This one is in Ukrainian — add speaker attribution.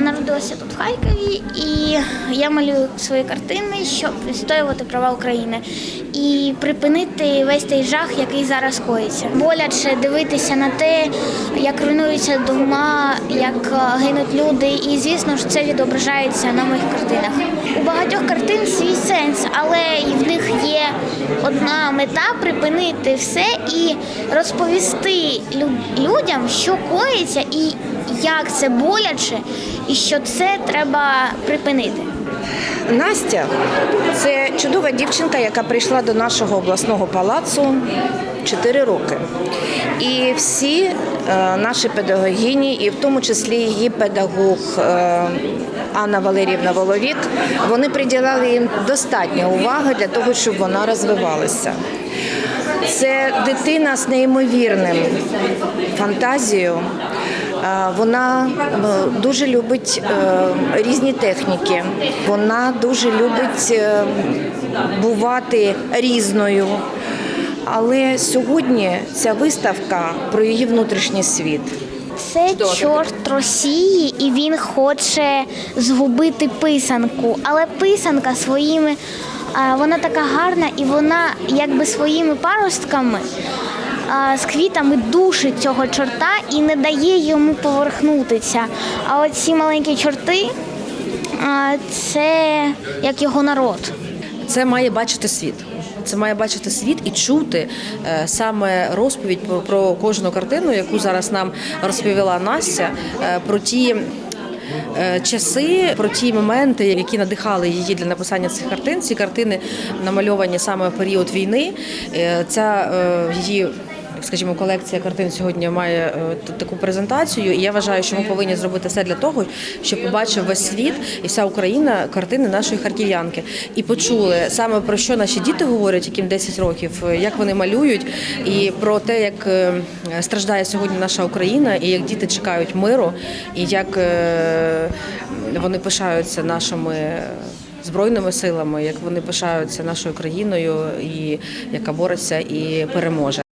Speaker 1: народилася тут в Харкові, і я малюю свої картини, щоб відстоювати права України і припинити весь той жах, який зараз коїться. Боляче дивитися на те, як руйнуються дома, як е, гинуть люди, і звісно ж це відображається на моїх картинах. У багатьох картин свій сенс, але і в них є одна мета припинити все і розповісти лю- людям, що коїться і як це боляче, і що це треба припинити.
Speaker 2: Настя це чудова дівчинка, яка прийшла до нашого обласного палацу 4 роки. І всі е, наші педагогіні, і в тому числі її педагог е, Анна Валеріївна Воловік, вони приділяли їм достатньо уваги для того, щоб вона розвивалася. Це дитина з неймовірним фантазією. Е, Вона дуже любить різні техніки. Вона дуже любить бувати різною. Але сьогодні ця виставка про її внутрішній світ.
Speaker 1: Це чорт Росії, і він хоче згубити писанку. Але писанка своїми, вона така гарна, і вона якби своїми паростками з квітами душить цього чорта і не дає йому поверхнутися. А оці маленькі чорти це як його народ.
Speaker 3: Це має бачити світ. Це має бачити світ і чути е, саме розповідь про, кожну картину, яку зараз нам розповіла Настя, е, про ті. е, Часи про ті моменти, які надихали її для написання цих картин. Ці картини намальовані саме в період війни. Ця її скажімо, колекція картин сьогодні має е, таку презентацію, і я вважаю, що ми повинні зробити все для того, щоб побачив весь світ і вся Україна картини нашої харків'янки і почули саме про що наші діти говорять, яким 10 років, е, як вони малюють, і про те, як е, страждає сьогодні наша Україна, і як діти чекають миру, і як вони пишаються нашими. Збройними силами, як вони пишаються нашою країною, і яка бореться і переможе.